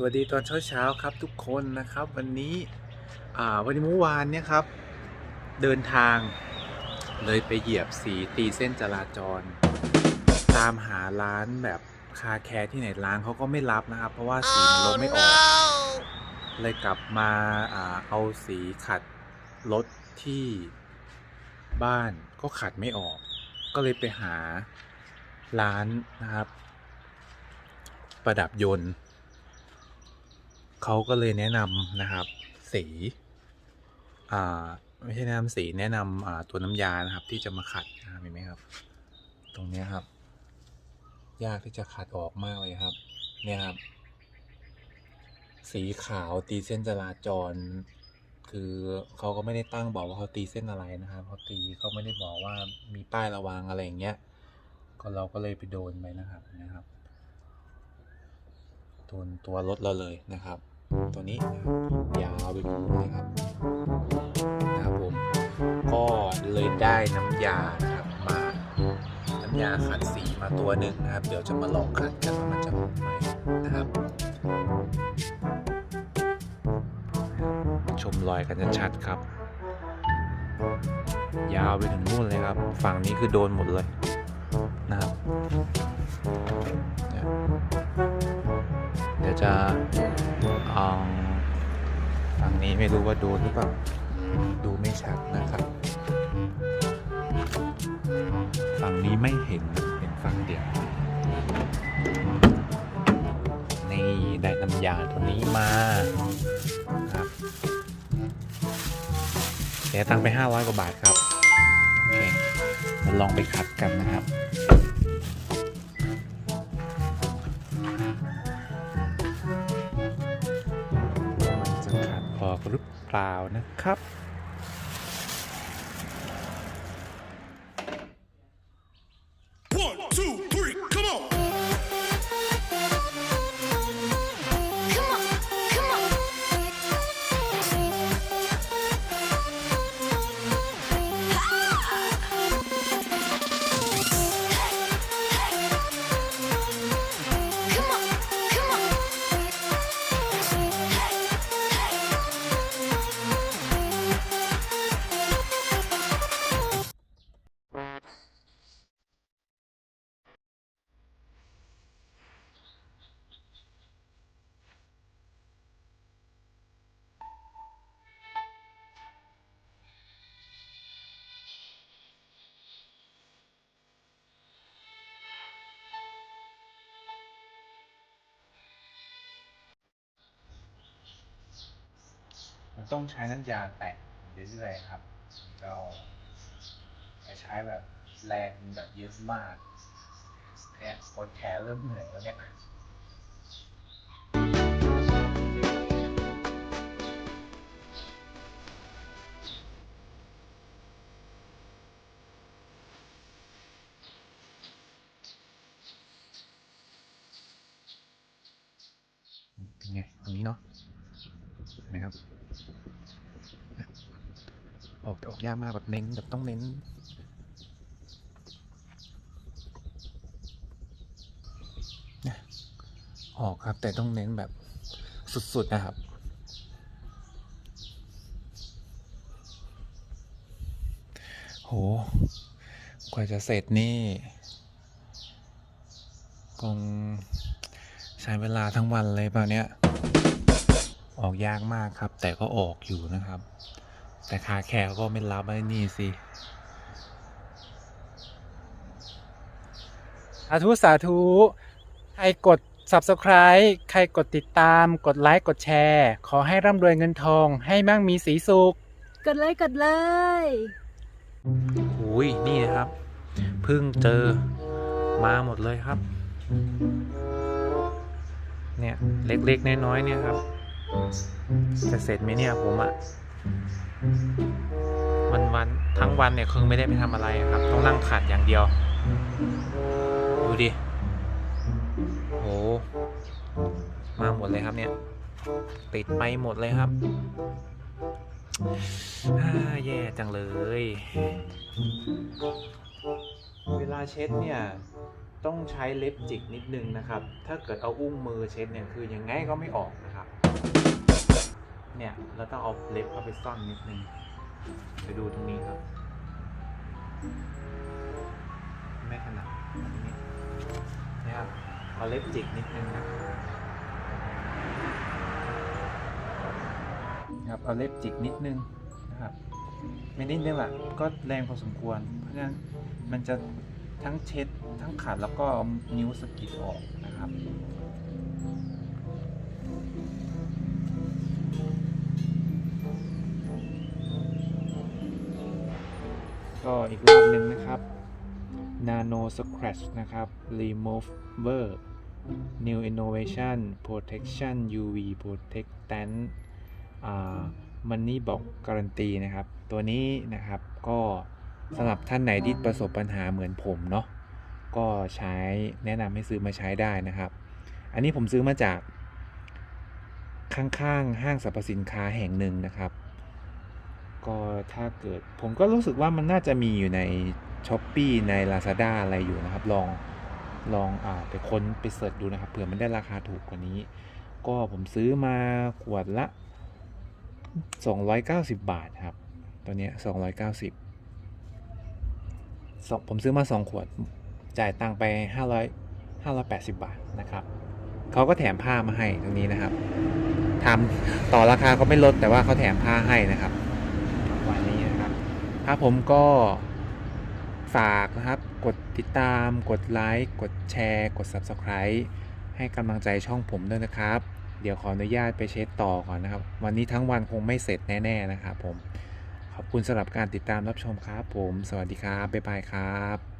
สวัสดีตอนเช้าๆครับทุกคนนะครับ วันนี้วันนี้เมื่อวานเนี่ยครับ เดินทางเลยไปเหยียบสีตีเส้นจราจร ตามหาร้านแบบคาแคร์ที่ไหนร้านเขาก็ไม่รับนะครับ เพราะว่าสีมันลบไม่ออก เลยกลับมาอ่าเอาสีขัดรถที่บ้านก็ขัดไม่ออก ก็เลยไปหาร้านนะครับ ประดับยนต์ เขาก็เลยแนะนำนะครับ สีอ่าไม่ใช่แนะนำสีแนะนำอ่าตัวน้ำยานะครับ ที่จะมาขัดนะครับเห็นไหมครับ ตรงนี้ครับ ยากที่จะขัดออกมากเลยครับ เนี่ยครับ สีขาวตีเส้นจราจร คือเขาก็ไม่ได้ตั้งบอกว่าเขาตีเส้นอะไรนะครับเขาตีเขาไม่ได้บอกว่ามีป้ายระวังอะไรอย่างเงี้ยก็เราก็เลยไปโดนไปนะครับนะครับโดนตัวรถเราเลยนะครับ ตัวนี้ยาวไปถึงนู้ครับนะครับผมก็เลยได้น้ำยาครับมาน้ำยาขัดสีมาตัวหนึ่งนะครับ เดี๋ยวจะมาลองขัดกันว่ามันจะออกไหมนะครับ ชมรอยกันชัดๆครับ ยาวไปถึงนู่นเลยครับ ฝั่งนี้คือโดนหมดเลย จะเอาฝั่งนี้ไม่รู้ว่าดนหรือเปล่าดูไม่ชัดนะครับ ฝั่งนี้ไม่เห็นเห็นฝั่งเดียวนี่ได้น้ำยาตัวนี้มาครับเสียตังค์ไป 500 กว่าบาทครับ โอเคมาลองไปขัดกันนะครับ หรือเปล่านะครับ มันต้องใช้น้ำยาแต่งเรื่อยๆครับ เราใช้แบบแรงแบบเยอะมากเนี่ยคนแขนเริ่มเหนื่อยแล้วเนี่ยเป็นไงตรงนี้เนาะนไหมครับ ออกออกยากมากแบบเน้นแบบต้องเน้นนี่ยออกครับแต่ต้องเน้นแบบสุดๆนะครับโหกว่าจะเสร็จนี่ คงใช้เวลาทั้งวันเลยเปล่าเนี้ย ออกยากมากครับ แต่ก็ออกอยู่นะครับ แต่คาแคร์ก็ไม่รับไอ้นี่สิสาธุ สาธุ ใครกด subscribe ใครกดติดตาม กดไลค์ กดแชร์ ขอให้ร่ำรวยเงินทอง ให้มั่งมีสีสุข กดเลยกดเลยอุ้ยนี่นะครับ เพิ่งเจอมาหมดเลยครับ เนี่ย เล็กๆ น้อยๆ เนี่ยครับ จะเสร็จไหมเนี่ยผมอะวันวันทั้งวันเนี่ยคือไม่ได้ไปทำอะไรครับ ต้องนั่งขัดอย่างเดียว ดูดิโหมาหมดเลยครับเนี่ย ติดไปหมดเลยครับอ่าแย่จังเลย เวลาเช็ดเนี่ยต้องใช้เล็บจิกนิดนึงนะครับ ถ้าเกิดเอาอุ้งมือเช็ดเนี่ยคือยังไงก็ไม่ออกนะครับ เนี่ยเราต้องเอาเล็บเข้าไปซ่อนนิดนึง ไปดูตรงนี้ครับไม่ถนัดนนี้นะครับเอาเล็บจิกนิดนึงนะครับเอาเล็บจิกนิดนึงนะครับไม่นิดนึงแหละก็แรงพอสมควร เพราะฉะนั้นมันจะทั้งเช็ดทั้งขัดแล้วก็นิ้วสกิดออกนะครับ ก็อีกรอบหนึ่งนะครับ Nano Scratch นะครับ Remover New Innovation Protection UV Protectant อ่า Money Box Guarantee นะครับ ตัวนี้นะครับก็สำหรับท่านไหนที่ประสบปัญหาเหมือนผมเนาะก็ใช้แนะนำให้ซื้อมาใช้ได้นะครับ อันนี้ผมซื้อมาจากข้างๆ ห้างสรรพสินค้าแห่งหนึ่งนะครับ ก็ถ้าเกิดผมก็รู้สึกว่ามันน่าจะมีอยู่ใน s h อ p e e ใน Lazada อะไรอยู่นะครับ ลองลองอ่าไปค้นไปเสิร์ชดูนะครับเผื่อมันได้ราคาถูกกว่านี้ ก็ผมซื้อมาขวดละ 290 บาทครับ ตัวเนี้ย290สองผมซื้อมา 2 ขวดจ่ายตังค์ไป 500 580 บาทนะครับเขาก็แถมผ้ามาให้ตรงนี้นะครับทำต่อราคาเขาไม่ลดแต่ว่าเขาแถมผ้าให้นะครับ ครับผมก็ฝากนะครับ กดติดตาม กดไลค์ กดแชร์ กด Subscribe ให้กำลังใจช่องผมด้วยนะครับ เดี๋ยวขออนุญาตไปเช็ดต่อก่อนนะครับ วันนี้ทั้งวันคงไม่เสร็จแน่ ๆ นะครับผม ขอบคุณสำหรับการติดตามรับชมครับผม สวัสดีครับ บ๊ายบายครับ